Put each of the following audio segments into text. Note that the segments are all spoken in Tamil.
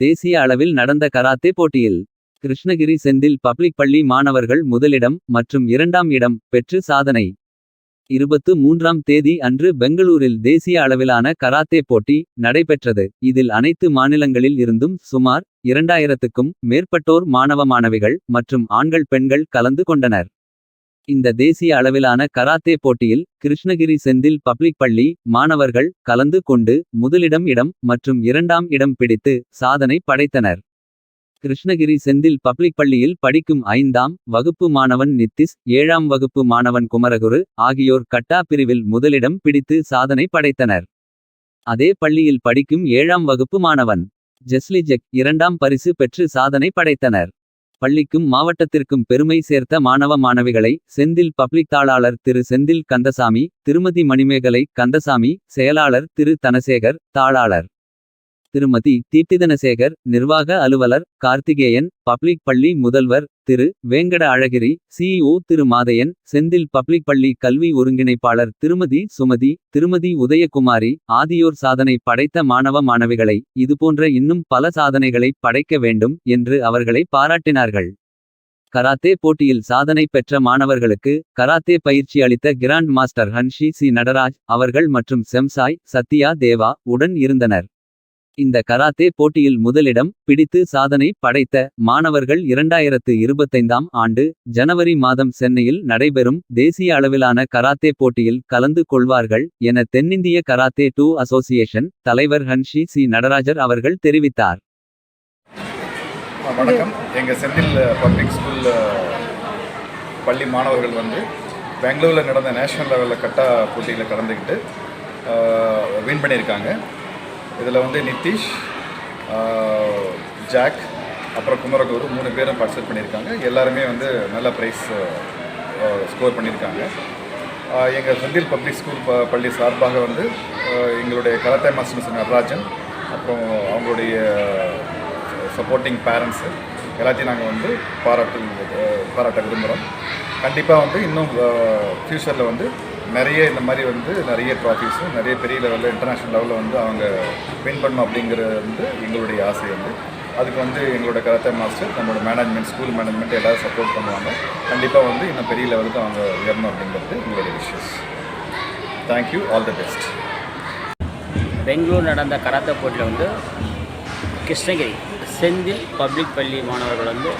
தேசிய அளவில் நடந்த கராத்தே போட்டியில் கிருஷ்ணகிரி செந்தில் பப்ளிக் பள்ளி மாணவர்கள் முதலிடம் மற்றும் இரண்டாம் இடம் பெற்று சாதனை. இருபத்து மூன்றாம் தேதி அன்று பெங்களூரில் தேசிய அளவிலான கராத்தே போட்டி நடைபெற்றது. இதில் அனைத்து மாநிலங்களில் இருந்தும் சுமார் இரண்டாயிரத்துக்கும் மேற்பட்டோர் மாணவ மாணவிகள் மற்றும் ஆண்கள் பெண்கள் கலந்து கொண்டனர். இந்த தேசிய அளவிலான கராத்தே போட்டியில் கிருஷ்ணகிரி செந்தில் பப்ளிக் பள்ளி மாணவர்கள் கலந்து கொண்டு முதலிடம் இடம் மற்றும் இரண்டாம் இடம் பிடித்து சாதனை படைத்தனர். கிருஷ்ணகிரி செந்தில் பப்ளிக் பள்ளியில் படிக்கும் ஐந்தாம் வகுப்பு மாணவன் நித்திஸ் ஏழாம் வகுப்பு மாணவன் குமரகுரு ஆகியோர் கட்டா பிரிவில் முதலிடம் பிடித்து சாதனை படைத்தனர். அதே பள்ளியில் படிக்கும் ஏழாம் வகுப்பு மாணவன் ஜெஸ்லி ஜெக் இரண்டாம் பரிசு பெற்று சாதனை படைத்தனர். பள்ளிக்கும் மாவட்டத்திற்கும் பெருமை சேர்த்த மாணவ மாணவிகளை செந்தில் பப்ளிக் தாளாளர் திரு செந்தில் கந்தசாமி திருமதி மணிமேகலை கந்தசாமி செயலாளர் திரு தனசேகர் தாளாளர். திருமதி தீப்திதனசேகர் நிர்வாக அலுவலர் கார்த்திகேயன் பப்ளிக் பள்ளி முதல்வர் திரு வேங்கட அழகிரி சிஇஓ திரு மாதையன் செந்தில் பப்ளிக் பள்ளி கல்வி ஒருங்கிணைப்பாளர் திருமதி சுமதி திருமதி உதயகுமாரி ஆதியோர் சாதனை படைத்த மாணவ மாணவிகளை இதுபோன்ற இன்னும் பல சாதனைகளை படைக்க வேண்டும் என்று அவர்களை பாராட்டினார்கள். கராத்தே போட்டியில் சாதனை பெற்ற மாணவர்களுக்கு கராத்தே பயிற்சி அளித்த grand master hanshi C Nataraj அவர்கள் மற்றும் செம்சாய் சத்யா தேவா உடன் இருந்தனர். இந்த கராத்தே போட்டியில் முதலிடம் பிடித்து சாதனை படைத்த மாணவர்கள் இரண்டாயிரத்து இருபத்தைந்தாம் ஆண்டு ஜனவரி மாதம் சென்னையில் நடைபெறும் தேசிய அளவிலான கராத்தே போட்டியில் கலந்து கொள்வார்கள் என தென்னிந்திய கராத்தே டூ அசோசியேஷன் தலைவர் ஹன்ஷி சி நடராஜர் அவர்கள் தெரிவித்தார். வணக்கம் எங்கள் செந்தில் பப்ளிக் ஸ்கூல் பள்ளி மாணவர்கள் வந்து பெங்களூரில் நடந்த நேஷனல் லெவலில் கட்டா போட்டியில் கலந்துக்கிட்டு வின் பண்ணியிருக்காங்க இதில் வந்து நிதிஷ் ஜாக் அப்புறம் குமரகுரு மூணு பேரும் பார்ட்டிசிபேட் பண்ணியிருக்காங்க. எல்லாருமே வந்து நல்ல ப்ரைஸ் ஸ்கோர் பண்ணியிருக்காங்க. எங்கள் செந்தில் பப்ளிக் ஸ்கூல் ப பள்ளி சார்பாக வந்து எங்களுடைய கராத்தே மாஸ்டர் மிஸ் நடராஜன் அப்புறம் அவங்களுடைய சப்போர்ட்டிங் பேரண்ட்ஸு எல்லாத்தையும் நாங்கள் வந்து பாராட்டு பாராட்ட விரும்புகிறோம் கண்டிப்பாக வந்து இன்னும் ஃப்யூச்சரில் வந்து நிறைய இந்த மாதிரி வந்து நிறைய ட்ராஃபிஸும் நிறைய பெரிய லெவலில் இன்டர்நேஷ்னல் லெவலில் வந்து அவங்க வின் பண்ணணும் அப்படிங்கிறது வந்து எங்களுடைய ஆசை வந்து. அதுக்கு வந்து எங்களோட கராத்தே மாஸ்டர் நம்மளோட மேனேஜ்மெண்ட் ஸ்கூல் மேனேஜ்மெண்ட் எல்லாரும் சப்போர்ட் பண்ணுவாங்க. கண்டிப்பாக வந்து இன்னும் பெரிய லெவலுக்கு அவங்க உயரணும் அப்படிங்கிறது எங்களுடைய wishes thank you all the best Bangalore நடந்த கராத்தே போட்டியில் வந்து கிருஷ்ணகிரி செந்தில் பப்ளிக் பள்ளி மாணவர்கள் வந்து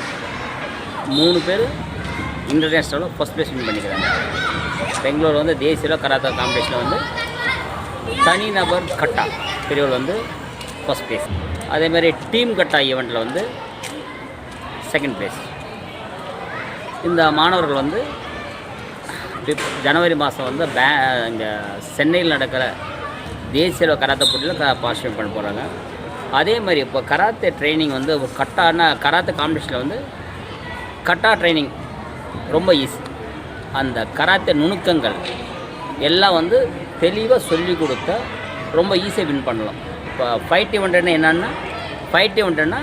மூணு பேர் இன்டர்நேஷ்னலில் ஃபஸ்ட் ப்ளேஸ் வின் பண்ணிக்கிறாங்க. பெங்களூர் வந்து தேசிய கராத்தே காம்படிஷனில் வந்து தனிநபர் கட்டா பிரிவில் வந்து ஃபஸ்ட் ப்ளேஸ் அதேமாதிரி டீம் கட்டா ஈவெண்ட்டில் வந்து செகண்ட் ப்ளேஸ் இந்த மாணவர்கள் வந்து ஜனவரி மாதம் வந்து பே இங்கே சென்னையில் நடக்கிற தேசிய கராத்தே போட்டியில் பார்ட்டிசிபேட் பண்ண போகிறாங்க அதே மாதிரி இப்போ கராத்தே ட்ரைனிங் வந்து கட்டானா கட்டான கராத்தே காம்படிஷனில் வந்து கட்டா ட்ரைனிங் ரொம்ப ஈஸி அந்த கராத்தே நுணுக்கங்கள் எல்லாம் வந்து தெளிவாக சொல்லி கொடுத்தா ரொம்ப ஈஸியாக வின் பண்ணலாம். இப்போ ஃபைட் இவெண்ட்னா என்னென்னா ஃபைட் இவெண்ட்னா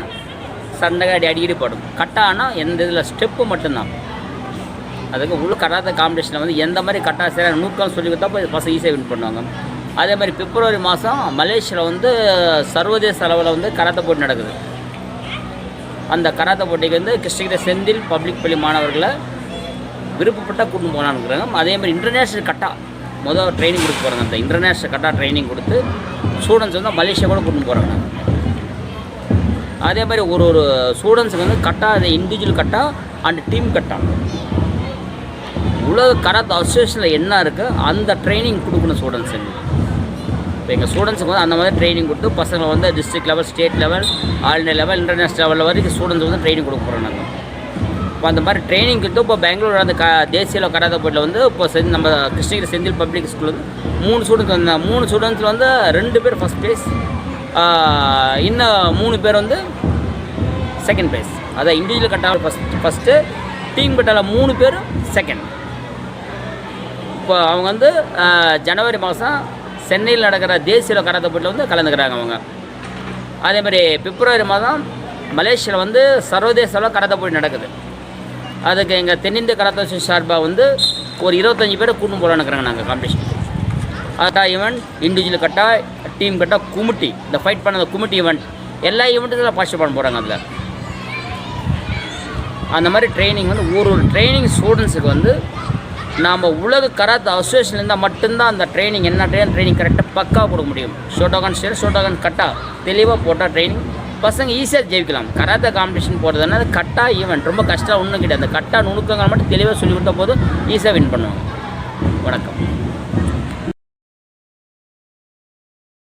சண்டை அடி அடிக்கடி படும். கட்டானா எந்த இதில் ஸ்டெப்பு மட்டும்தான். அதுக்கு உள்ள கராத்தே காம்படிஷனில் வந்து எந்த மாதிரி கட்டா சரியான நூக்கம் சொல்லி கொடுத்தா போய் பசங்க ஈஸியாக வின் பண்ணுவாங்க. அதே மாதிரி பிப்ரவரி மாதம் மலேசியாவில் வந்து சர்வதேச அளவில் வந்து கராத்தே போட்டி நடக்குது. அந்த கராத்தே போட்டிக்கு வந்து கிருஷ்ணகிரி செந்தில் பப்ளிக் பள்ளி மாணவர்களை விருப்பப்பட்டால் கூட்டு போகலான்னுக்குறாங்க அதே மாதிரி இன்டர்நேஷ்னல் கட்டா முதல் ட்ரைனிங் கொடுக்க போகிறாங்க அந்த இன்டர்நேஷ்னல் கட்டா ட்ரைனிங் கொடுத்து ஸ்டூடெண்ட்ஸ் வந்து மலேசியா கூட கூட்டு போகிறாங்க அதே மாதிரி ஒரு ஒரு ஸ்டூடெண்ட்ஸுக்கு வந்து கட்டா அது individual kata and team kata. உலக கராத் அசோசியேஷனில் என்ன இருக்குது அந்த ட்ரைனிங் கொடுக்கணும் ஸ்டூடெண்ட்ஸுக்கு இப்போ எங்கள் ஸ்டூடெண்ட்ஸுக்கு வந்து அந்த மாதிரி ட்ரைனிங் கொடுத்து பசங்களை வந்து district level state level all India level international லெவலில் வரைக்கும் ஸ்டூடெண்ட்ஸ் வந்து ட்ரைனிங் கொடுக்க போகிறோம் நாங்கள் இப்போ அந்த மாதிரி ட்ரைனிங் கொடுத்து இப்போ பெங்களூர் அந்த க தேசிய அளவு போட்டில் போட்டியில் வந்து இப்போ செஞ்சு நம்ம கிருஷ்ணகிரி செந்தில் பப்ளிக் ஸ்கூல் வந்து மூணு ஸ்டூடெண்ட்ஸ் வந்தாங்க மூணு ஸ்டூடெண்ட்ஸில் வந்து ரெண்டு பேர் ஃபஸ்ட் ப்ரைஸ் இன்னும் மூணு பேர் வந்து செகண்ட் ப்ரைஸ் அதான் இண்டிவிஜுவல் கட்டாவில் ஃபஸ்ட் ஃபஸ்ட்டு டீம் கட்டாவில் மூணு பேர் செகண்ட் இப்போ அவங்க வந்து ஜனவரி மாதம் சென்னையில் நடக்கிற தேசிய கராத்தே போட்டியில் வந்து கலந்துக்கிறாங்க அவங்க. அதே மாதிரி பிப்ரவரி மாதம் மலேசியாவில் வந்து சர்வதேச அளவில் கராத்தே போட்டி நடக்குது. அதுக்கு எங்கள் தென்னிந்திய கராத்தே சார்பாக வந்து ஒரு இருபத்தஞ்சி பேரை கூட்டும் போகலான்னு இருக்கிறாங்க நாங்கள் competition kata event individual kata team kata kumite. இந்த ஃபைட் பண்ண அந்த குமிட்டி ஈவெண்ட் எல்லா ஈவெண்ட்டும் பார்ட்டிசிபேட் பண்ண போகிறாங்க அதில். அந்த மாதிரி ட்ரைனிங் வந்து ஒரு ஒரு ட்ரைனிங் ஸ்டூடெண்ட்ஸுக்கு வந்து நாம் உலக கராத்தே அசோசியேஷன் இருந்தால் மட்டும்தான் அந்த ட்ரைனிங் என்ன ட்ரைனிங் ட்ரைனிங் கரெக்டாக பக்காவாக கொடுக்க முடியும். ஷோட்டோகான் ஸ்டேட் ஷோட்டோகான் கட்டா தெளிவாக போட்டால் ட்ரைனிங் பசங்க ஈஸியாக ஜெயிக்கலாம். கராத்தே காம்படிஷன் போகிறதுனா அது கட்டா ஈவெண்ட் ரொம்ப கஷ்டம் ஒன்றும் கிடையாது. அந்த கட்டா நுணுக்கங்கள் மட்டும் தெளிவாக சொல்லி கொடுத்த போது ஈஸியாக வின் பண்ணுவாங்க. வணக்கம்.